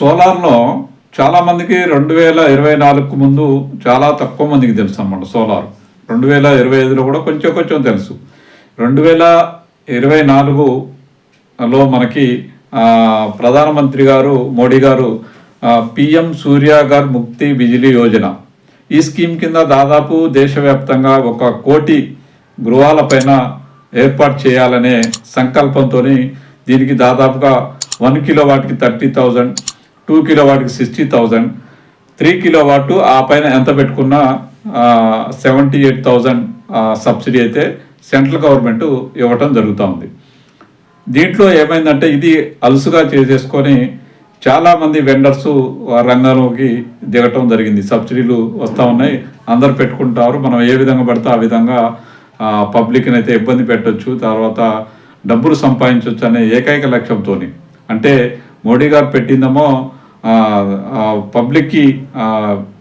సోలార్లో చాలామందికి రెండు వేల ఇరవై నాలుగుకు ముందు చాలా తక్కువ మందికి తెలుసు అన్నమాట సోలార్. రెండు వేల ఇరవై ఐదులో కూడా కొంచెం కొంచెం తెలుసు. రెండు వేల ఇరవై నాలుగులో మనకి ప్రధానమంత్రి గారు మోడీ గారు పిఎం సూర్యాగర్ ముక్తి బిజిలీ యోజన. ఈ స్కీమ్ కింద దాదాపు దేశవ్యాప్తంగా ఒక కోటి గృహాలపైన ఏర్పాటు చేయాలనే సంకల్పంతో దీనికి దాదాపుగా వన్ కిలో వాటికి థర్టీ థౌజండ్ టూ కిలో వాటికి sixty thousand three kilowatt ఆ పైన ఎంత పెట్టుకున్నా సెవెంటీ ఎయిట్ థౌజండ్ సబ్సిడీ అయితే సెంట్రల్ గవర్నమెంట్ ఇవ్వటం జరుగుతూ ఉంది దీంట్లో ఏమైందంటే ఇది అలుసుగా చేసేసుకొని చాలామంది వెండర్స్ రంగంలోకి దిగటం జరిగింది. సబ్సిడీలు వస్తూ ఉన్నాయి. అందరు పెట్టుకుంటారు. మనం ఏ విధంగా పడితే ఆ విధంగా పబ్లిక్ని అయితే ఇబ్బంది పెట్టొచ్చు. తర్వాత డబ్బులు సంపాదించవచ్చు అనే ఏకైక లక్ష్యంతో అంటే మోడీ గారు పెట్టిందేమో పబ్లిక్కి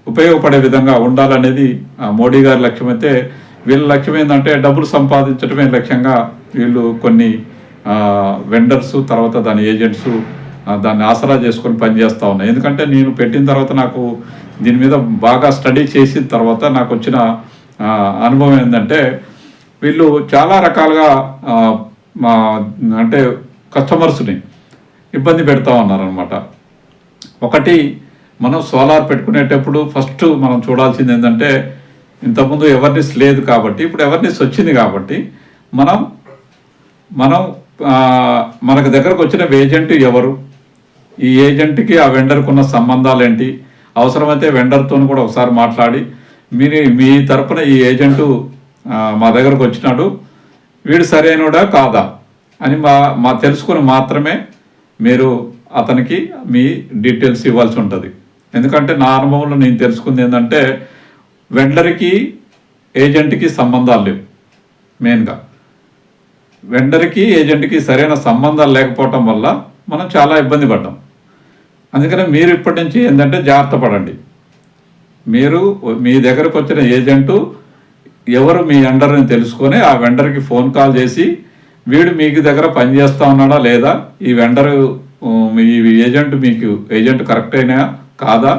ఉపయోగపడే విధంగా ఉండాలనేది మోడీ గారి లక్ష్యం అయితే వీళ్ళ లక్ష్యం ఏంటంటే డబ్బులు సంపాదించడమే లక్ష్యంగా వీళ్ళు కొన్ని వెండర్స్ తర్వాత దాని ఏజెంట్స్ దాన్ని ఆసరా చేసుకొని పనిచేస్తూ ఉన్నాయి. ఎందుకంటే నేను పెట్టిన తర్వాత నాకు దీని మీద బాగా స్టడీ చేసిన తర్వాత నాకు వచ్చిన అనుభవం ఏంటంటే వీళ్ళు చాలా రకాలుగా మా అంటే కస్టమర్స్ని ఇబ్బంది పెడతా ఉన్నారనమాట ఒకటి మనం సోలార్ పెట్టుకునేటప్పుడు ఫస్ట్ మనం చూడాల్సింది ఏంటంటే ఇంతకుముందు ఎవర్నెస్ లేదు కాబట్టి ఇప్పుడు ఎవర్నెస్ వచ్చింది కాబట్టి మనం మనం మనకు దగ్గరకు వచ్చిన ఏజెంట్ ఎవరు? ఈ ఏజెంట్కి ఆ వెండర్కు ఉన్న సంబంధాలు ఏంటి అవసరమైతే వెండర్తో కూడా ఒకసారి మాట్లాడి మీరు మీ తరపున ఈ ఏజెంటు మా దగ్గరకు వచ్చినాడు వీడు సరైనడా కాదా? అని మా మా తెలుసుకుని మాత్రమే మీరు అతనికి మీ డీటెయిల్స్ ఇవ్వాల్సి ఉంటుంది. ఎందుకంటే నా అనుభవంలో నేను తెలుసుకుంది ఏంటంటే వెండర్కి ఏజెంట్కి సంబంధాలు లేవు మెయిన్గా వెండర్కి ఏజెంట్కి సరైన సంబంధాలు లేకపోవటం వల్ల మనం చాలా ఇబ్బంది పడ్డాం. అందుకని మీరు ఇప్పటి నుంచి ఏంటంటే జాగ్రత్త పడండి. మీరు మీ దగ్గరకు వచ్చిన ఏజెంటు ఎవరు మీ అండర్ని తెలుసుకొని ఆ వెండర్కి ఫోన్ కాల్ చేసి వీడు మీకు దగ్గర పనిచేస్తా ఉన్నాడా లేదా ఈ వెండర్ ఈ ఏజెంట్ మీకు ఏజెంట్ కరెక్ట్ అయినా కాదా?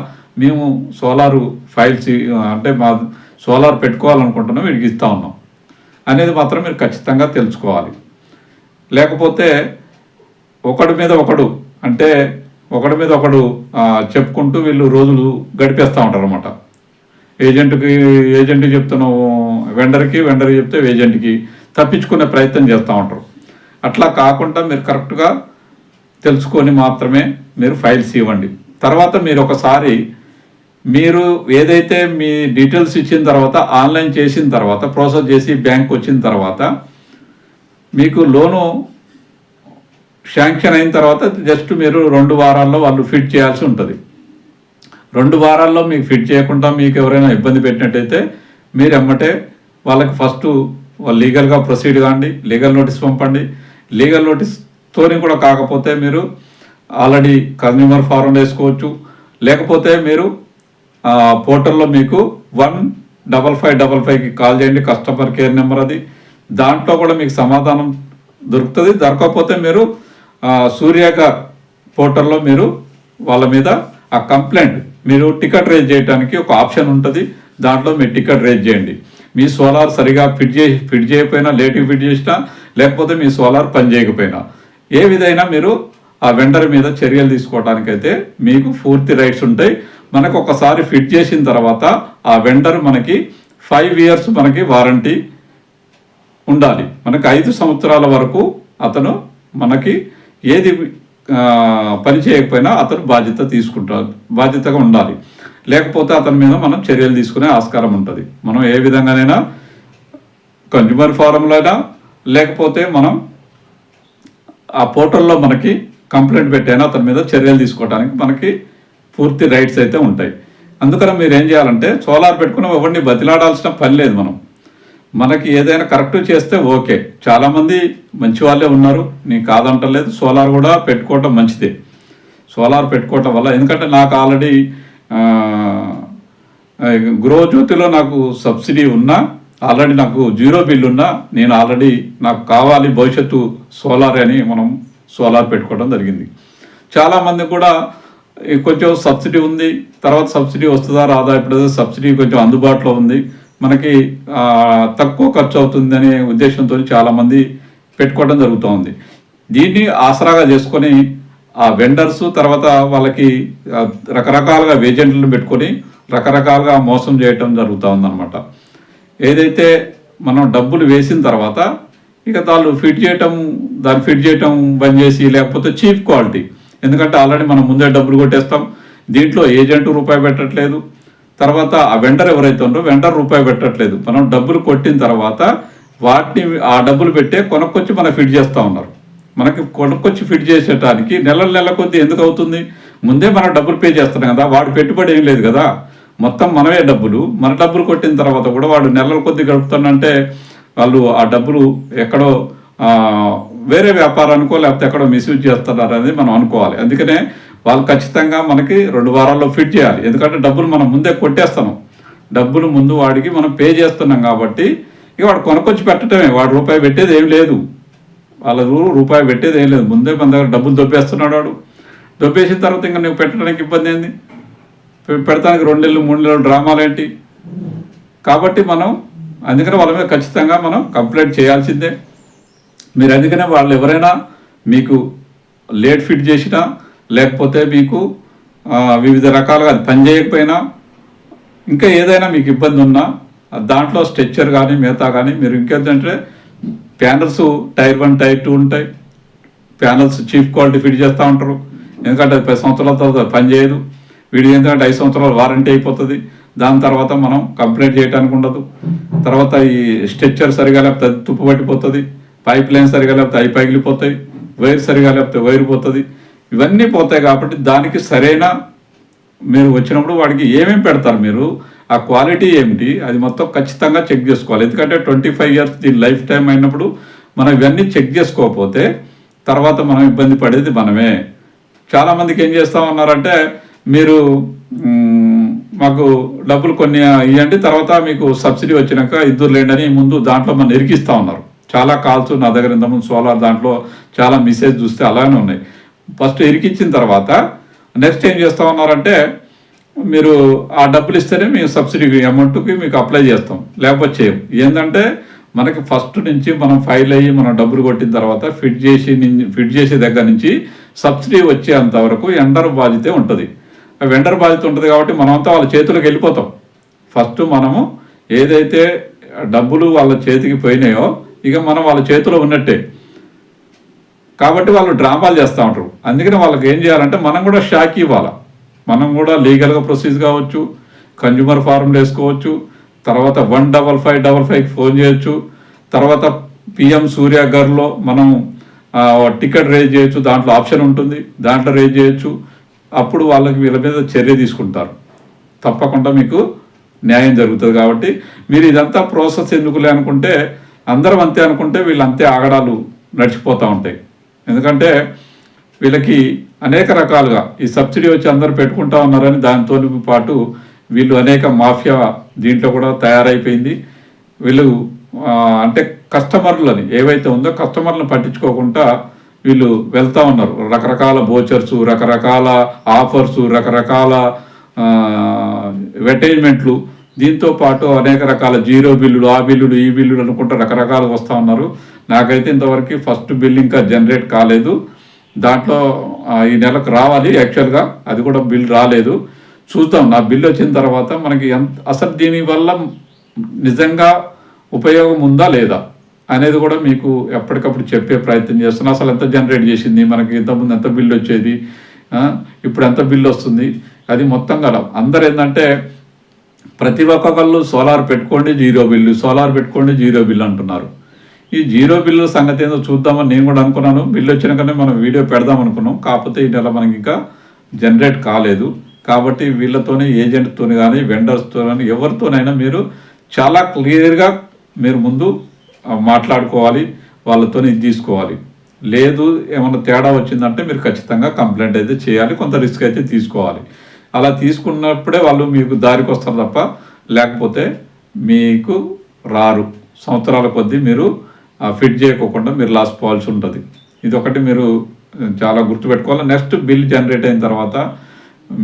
మేము సోలారు ఫైల్స్ అంటే మా సోలార్ పెట్టుకోవాలనుకుంటున్నాం వీడికి ఇస్తూ ఉన్నాం. అనేది మాత్రం మీరు ఖచ్చితంగా తెలుసుకోవాలి. లేకపోతే ఒకడి మీద ఒకడు అంటే ఒకడి మీద ఒకడు చెప్పుకుంటూ వీళ్ళు రోజులు గడిపేస్తూ ఉంటారు అనమాట ఏజెంట్కి ఏజెంట్కి చెప్తున్నావు వెండర్కి వెండర్కి చెప్తే ఏజెంట్కి తప్పించుకునే ప్రయత్నం చేస్తూ ఉంటారు. అట్లా కాకుండా మీరు కరెక్ట్గా తెలుసుకొని మాత్రమే మీరు ఫైల్స్ ఇవ్వండి. తర్వాత మీరు ఒకసారి మీరు ఏదైతే మీ డీటెయిల్స్ ఇచ్చిన తర్వాత ఆన్లైన్ చేసిన తర్వాత ప్రాసెస్ చేసి బ్యాంక్ వచ్చిన తర్వాత మీకు లోను శాంక్షన్ అయిన తర్వాత జస్ట్ మీరు రెండు వారాల్లో వాళ్ళు ఫిట్ చేయాల్సి ఉంటుంది. రెండు వారాల్లో మీకు ఫిట్ చేయకుండా మీకు ఎవరైనా ఇబ్బంది పెట్టినట్టయితే మీరు ఎమ్మటే వాళ్ళకి ఫస్ట్ వాళ్ళు లీగల్గా ప్రొసీడ్ కాండి లీగల్ నోటీస్ పంపండి. లీగల్ నోటీస్ తోని కూడా కాకపోతే మీరు ఆల్రెడీ కన్జ్యూమర్ ఫారం వేసుకోవచ్చు. లేకపోతే మీరు పోర్టల్లో మీకు వన్ డబల్ ఫైవ్ డబల్ ఫైవ్కి కాల్ చేయండి కస్టమర్ కేర్ నెంబర్ అది. దాంట్లో కూడా మీకు సమాధానం దొరుకుతుంది. దొరకకపోతే మీరు ఆ, పోర్టల్లో మీరు వాళ్ళ మీద ఆ కంప్లైంట్ మీరు టికెట్ రేజ్ చేయడానికి ఒక ఆప్షన్ ఉంటుంది. దాంట్లో మీరు టికెట్ రేజ్ చేయండి. మీ సోలార్ సరిగా ఫిట్ చేసి ఫిట్ చేయకపోయినా లేట్గా ఫిట్ చేసినా లేకపోతే మీ సోలార్ పని చేయకపోయినా. ఏ విధైనా మీరు ఆ వెండర్ మీద చర్యలు తీసుకోవడానికైతే మీకు పూర్తి రైట్స్ ఉంటాయి. మనకు ఒకసారి ఫిట్ చేసిన తర్వాత ఆ వెండర్ మనకి ఫైవ్ ఇయర్స్ మనకి వారంటీ ఉండాలి. మనకు ఐదు సంవత్సరాల వరకు అతను మనకి ఏది పని చేయకపోయినా అతను బాధ్యత తీసుకుంటారు బాధ్యతగా ఉండాలి. లేకపోతే అతని మీద మనం చర్యలు తీసుకునే ఆస్కారం ఉంటుంది. మనం ఏ విధంగానైనా కన్జ్యూమర్ ఫారంలో అయినా లేకపోతే మనం ఆ పోర్టల్లో మనకి కంప్లైంట్ పెట్టైనా అతని మీద చర్యలు తీసుకోవడానికి మనకి పూర్తి రైట్స్ అయితే ఉంటాయి. అందుకని మీరు ఏం చేయాలంటే సోలార్ పెట్టుకుని ఎవరిని బతిలాడాల్సిన పని లేదు మనం. మనకి ఏదైనా కరెక్ట్ చేస్తే ఓకే. చాలామంది మంచి వాళ్ళే ఉన్నారు. నేను కాదంటలేదు సోలార్ కూడా పెట్టుకోవటం మంచిదే. సోలార్ పెట్టుకోవటం వల్ల ఎందుకంటే నాకు ఆల్రెడీ గృహజ్యోతిలో నాకు సబ్సిడీ ఉన్నా ఆల్రెడీ నాకు జీరో బిల్ ఉన్నా నేను ఆల్రెడీ నాకు కావాలి భవిష్యత్తు సోలార్ అని మనం సోలార్ పెట్టుకోవడం జరిగింది. చాలామంది కూడా కొంచెం సబ్సిడీ ఉంది తర్వాత సబ్సిడీ వస్తుందా రాదా ఇప్పుడు సబ్సిడీ కొంచెం అందుబాటులో ఉంది. మనకి తక్కువ ఖర్చు అవుతుంది అనే ఉద్దేశంతో చాలామంది పెట్టుకోవడం జరుగుతూ ఉంది దీన్ని ఆసరాగా చేసుకొని ఆ వెండర్స్ తర్వాత వాళ్ళకి రకరకాలుగా ఏజెంట్లను పెట్టుకొని రకరకాలుగా మోసం చేయటం జరుగుతూ ఉందన్నమాట ఏదైతే మనం డబ్బులు వేసిన తర్వాత ఇక వాళ్ళు ఫిట్ చేయటం దాన్ని ఫిట్ చేయటం బంద్ చేసి లేకపోతే చీప్ క్వాలిటీ ఎందుకంటే ఆల్రెడీ మనం ముందే డబ్బులు కొట్టేస్తాం. దీంట్లో ఏజెంట్ రూపాయి పెట్టట్లేదు. తర్వాత ఆ వెండర్ ఎవరైతే ఉండో వెండర్ రూపాయి పెట్టట్లేదు. మనం డబ్బులు కొట్టిన తర్వాత వాటిని ఆ డబ్బులు పెట్టే కొనుక్కొచ్చి మనం ఫిట్ చేస్తూ ఉన్నారు. మనకి కొనుక్కొచ్చి ఫిట్ చేసేటానికి నెల నెల కొద్ది ఎందుకు అవుతుంది? ముందే మనం డబ్బులు పే చేస్తున్నాం కదా వాడు పెట్టుబడి ఏం లేదు కదా. మొత్తం మనమే డబ్బులు. మన డబ్బులు కొట్టిన తర్వాత కూడా వాడు నెలల కొద్ది గడుపుతానంటే వాళ్ళు ఆ డబ్బులు ఎక్కడో వేరే వ్యాపారానికో లేకపోతే ఎక్కడో మిస్యూజ్ చేస్తున్నారు అనేది మనం అనుకోవాలి. అందుకనే వాళ్ళు ఖచ్చితంగా మనకి రెండు వారాల్లో ఫిట్ చేయాలి. ఎందుకంటే డబ్బులు మనం ముందే కొట్టేస్తున్నాం. డబ్బులు ముందు వాడికి మనం పే చేస్తున్నాం కాబట్టి ఇక వాడు కొనుక్కొచ్చి పెట్టడమే వాడు రూపాయి పెట్టేది ఏం లేదు. వాళ్ళ రూపాయి పెట్టేది ఏం లేదు. ముందే మన దగ్గర డబ్బులు దొబ్బేస్తున్నాడు వాడు. దొబ్బేసిన తర్వాత ఇంకా నువ్వు పెట్టడానికి ఇబ్బంది ఏంది? పెడతానికి రెండు నెలలు మూడు నెలలు డ్రామాలు ఏంటి? కాబట్టి మనం అందుకనే వాళ్ళ మీద ఖచ్చితంగా మనం కంప్లైంట్ చేయాల్సిందే. మీరు అందుకనే వాళ్ళు ఎవరైనా మీకు లేట్ ఫిట్ చేసినా లేకపోతే మీకు వివిధ రకాలుగా అది పని చేయకపోయినా ఇంకా ఏదైనా మీకు ఇబ్బంది ఉన్నా దాంట్లో స్ట్రెచ్చర్ కానీ మిగతా కానీ మీరు ఇంకేంటంటే panels tier one tier two ఉంటాయి. ప్యానల్స్ చీప్ క్వాలిటీ ఫిట్ చేస్తూ ఉంటారు. ఎందుకంటే అది పది సంవత్సరాల తర్వాత పనిచేయదు వీడి ఎందుకంటే ఐదు సంవత్సరాలు వారంటీ అయిపోతుంది. దాని తర్వాత మనం కంప్లైంట్ చేయడానికి ఉండదు. తర్వాత ఈ స్ట్రక్చర్ సరిగా లేకపోతే అది తుప్పు పట్టిపోతుంది. పైప్ లైన్ సరిగా లేకపోతే అవి పగిలిపోతాయి. వైర్ సరిగా లేకపోతే వైర్ పోతుంది. ఇవన్నీ పోతాయి కాబట్టి దానికి సరైన మీరు వచ్చినప్పుడు వాడికి ఏమేమి పెడతారు మీరు? ఆ క్వాలిటీ ఏమిటి? అది మొత్తం ఖచ్చితంగా చెక్ చేసుకోవాలి. ఎందుకంటే ట్వంటీ ఫైవ్ ఇయర్స్ దీని లైఫ్ టైం అయినప్పుడు మనం ఇవన్నీ చెక్ చేసుకోకపోతే తర్వాత మనం ఇబ్బంది పడేది మనమే. చాలామందికి ఏం చేస్తామన్నారంటే మీరు మాకు డబ్బులు కొన్ని ఇవ్వండి తర్వాత మీకు సబ్సిడీ వచ్చినాక ఇద్దరు లేండి ముందు దాంట్లో మనం ఇరికిస్తూ ఉన్నారు. చాలా కాల్స్ నా దగ్గర ఇంతకుముందు సోలార్ దాంట్లో చాలా మెసేజ్ చూస్తే అలానే ఉన్నాయి. ఫస్ట్ ఇరికించిన తర్వాత నెక్స్ట్ ఏం చేస్తూ ఉన్నారంటే మీరు ఆ డబ్బులు ఇస్తేనే మేము సబ్సిడీ అమౌంట్కి మీకు అప్లై చేస్తాం. లేకపోతే చేయం ఏంటంటే మనకి ఫస్ట్ నుంచి మనం ఫైల్ అయ్యి మనం డబ్బులు కొట్టిన తర్వాత ఫిట్ చేసి ఫిట్ చేసే దగ్గర నుంచి సబ్సిడీ వచ్చేంత వరకు ఎండర్ బాధ్యతే ఉంటుంది. వెండర్ బాధ్యత ఉంటుంది కాబట్టి మనమంతా వాళ్ళ చేతులకు వెళ్ళిపోతాం. ఫస్ట్ మనము ఏదైతే డబ్బులు వాళ్ళ చేతికి పోయినాయో ఇక మనం వాళ్ళ చేతిలో ఉన్నట్టే. కాబట్టి వాళ్ళు డ్రామాలు చేస్తూ ఉంటారు. అందుకని వాళ్ళకి ఏం చేయాలంటే మనం కూడా షాక్ ఇవ్వాలి. మనం కూడా లీగల్గా ప్రొసీజ్ కావచ్చు కన్జ్యూమర్ ఫార్మ్లు వేసుకోవచ్చు తర్వాత వన్ డబల్ ఫైవ్ డబల్ ఫైవ్కి ఫోన్ చేయొచ్చు తర్వాత పిఎం సూర్య గారిలో మనం టికెట్ రేజ్ చేయొచ్చు దాంట్లో ఆప్షన్ ఉంటుంది దాంట్లో రేజ్ చేయొచ్చు అప్పుడు వాళ్ళకి వీళ్ళ మీద చర్య తీసుకుంటారు. తప్పకుండా మీకు న్యాయం జరుగుతుంది కాబట్టి మీరు ఇదంతా ప్రాసెస్ ఎందుకులే అనుకుంటే అందరం అంతే అనుకుంటే వీళ్ళు అంతే ఆగడాలు నడిచిపోతూ ఉంటాయి. ఎందుకంటే వీళ్ళకి అనేక రకాలుగా ఈ సబ్సిడీ వచ్చి అందరూ పెట్టుకుంటా ఉన్నారని దానితో పాటు వీళ్ళు అనేక మాఫియా దీంట్లో కూడా తయారైపోయింది. వీళ్ళు అంటే కస్టమర్లని ఏవైతే ఉందో కస్టమర్లను పట్టించుకోకుండా వీళ్ళు వెళ్తూ ఉన్నారు. రకరకాల బోచర్స్ రకరకాల ఆఫర్స్ రకరకాల అటైన్మెంట్లు దీంతో పాటు అనేక రకాల జీరో బిల్లులు ఆ బిల్లులు ఈ బిల్లులు అనుకుంటూ రకరకాలు వస్తూ ఉన్నారు. నాకైతే ఇంతవరకు ఫస్ట్ బిల్ ఇంకా జనరేట్ కాలేదు. దాంట్లో ఈ నెలకు రావాలి యాక్చువల్గా అది కూడా బిల్ రాలేదు. చూద్దాం. నా బిల్ వచ్చిన తర్వాత మనకి ఎంత అసలు దీనివల్ల నిజంగా ఉపయోగం ఉందా లేదా? అనేది కూడా మీకు ఎప్పటికప్పుడు చెప్పే ప్రయత్నం చేస్తున్నా. అసలు ఎంత జనరేట్ చేసింది? మనకి ఇంతకుముందు ఎంత బిల్లు వచ్చేది? ఇప్పుడు ఎంత బిల్లు వస్తుంది? అది మొత్తం కదా అందరు ఏంటంటే ప్రతి ఒక్కళ్ళు సోలార్ పెట్టుకోండి జీరో బిల్లు సోలార్ పెట్టుకోండి జీరో బిల్లు అంటున్నారు. ఈ జీరో బిల్లు సంగతి ఏందో చూద్దామని నేను కూడా అనుకున్నాను. బిల్లు వచ్చినాకనే మనం వీడియో పెడదాం అనుకున్నాం. కాకపోతే ఈ నెల మనకి ఇంకా జనరేట్ కాలేదు. కాబట్టి వీళ్ళతోనే ఏజెంట్తో కానీ వెండర్స్తో కానీ ఎవరితోనైనా మీరు చాలా క్లియర్గా మీరు ముందు మాట్లాడుకోవాలి వాళ్ళతో ఇది తీసుకోవాలి. లేదు ఏమైనా తేడా వచ్చిందంటే మీరు ఖచ్చితంగా కంప్లైంట్ అయితే చేయాలి కొంత రిస్క్ అయితే తీసుకోవాలి. అలా తీసుకున్నప్పుడే వాళ్ళు మీకు దారికి వస్తారు తప్ప లేకపోతే మీకు రారు. సంవత్సరాల కొద్దీ మీరు ఫిట్ చేయకోకుండా మీరు లాస్ పోవాల్సి ఉంటుంది. ఇది ఒకటి మీరు చాలా గుర్తుపెట్టుకోవాలి. నెక్స్ట్ బిల్ జనరేట్ అయిన తర్వాత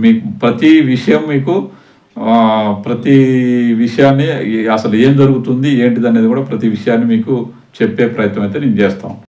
మీకు ప్రతి విషయం మీకు ప్రతి విషయాన్ని అసలు ఏం జరుగుతుంది ఏంటిది అనేది కూడా ప్రతి విషయాన్ని మీకు చెప్పే ప్రయత్నం అయితే నేను చేస్తాం